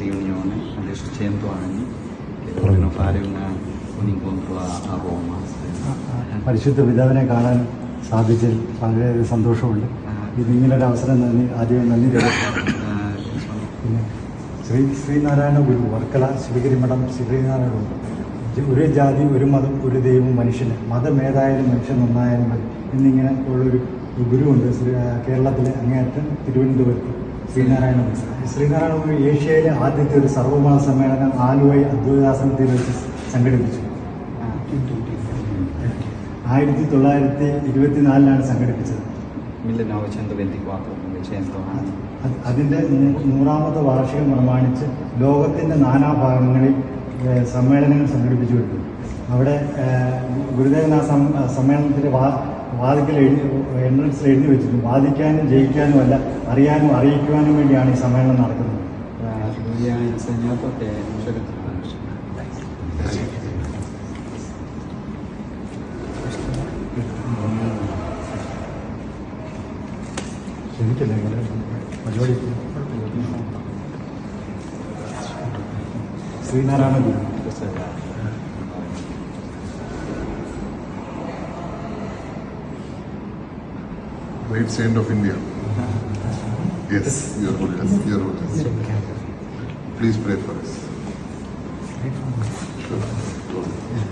riunione, adesso 100 anni, che vogliono fare una, un incontro a, a Roma. പരിശുദ്ധ പിതാവിനെ കാണാൻ സാധിച്ചതിൽ വളരെയധികം സന്തോഷമുണ്ട് ഇത് ഒരു അവസരം നന്ദി ആദ്യമേ നന്ദി പിന്നെ ശ്രീ ശ്രീനാരായണ ഗുരു വർക്കല ശിവഗിരി മഠം ശ്രീനാരായണ ഗുരു ഒരു ജാതി ഒരു മതം ഒരു ദൈവം മനുഷ്യന് മതം ഏതായാലും മനുഷ്യൻ നന്നായാലും മതി എന്നിങ്ങനെ ഉള്ളൊരു ഗുരുവുണ്ട് കേരളത്തിലെ അങ്ങേയറ്റം തിരുവനന്തപുരത്ത് ശ്രീനാരായണ ഗുരു ശ്രീനാരായണ ഗുരു ഏഷ്യയിലെ ആദ്യത്തെ ഒരു സർവമത സമ്മേളനം ആലുവൈ അദ്വൈതാശ്രമത്തിൽ വെച്ച് സംഘടിപ്പിച്ചു. ആയിരത്തി തൊള്ളായിരത്തി ഇരുപത്തിനാലിലാണ് സംഘടിപ്പിച്ചത്. 1924, 900 anni. അത് അതിന്റെ നൂറാമത്തെ വാർഷികം പ്രമാണിച്ച് ലോകത്തിന്റെ നാനാഭാഗങ്ങളിൽ സമ്മേളനങ്ങൾ സംഘടിപ്പിച്ചു വരുന്നു. അവിടെ ഗുരുദേവനാഥ ഗുരുദേവൻ ആ സമ്മേളനത്തിന്റെ വാദിക്കൽ എഴുതി എൻട്രൻസിൽ എഴുതി വെച്ചിട്ടുണ്ട് വാദിക്കാനും ജയിക്കാനുമല്ല അറിയാനും അറിയിക്കുവാനും വേണ്ടിയാണ് ഈ സമ്മേളനം നടക്കുന്നത്. ക്ഷമിക്കില്ല ഇങ്ങനെ പരിപാടി ശ്രീനാരായണ ഗുരു. Great saint of India. Yes, your holiness, your holiness. Please pray for us. Sure.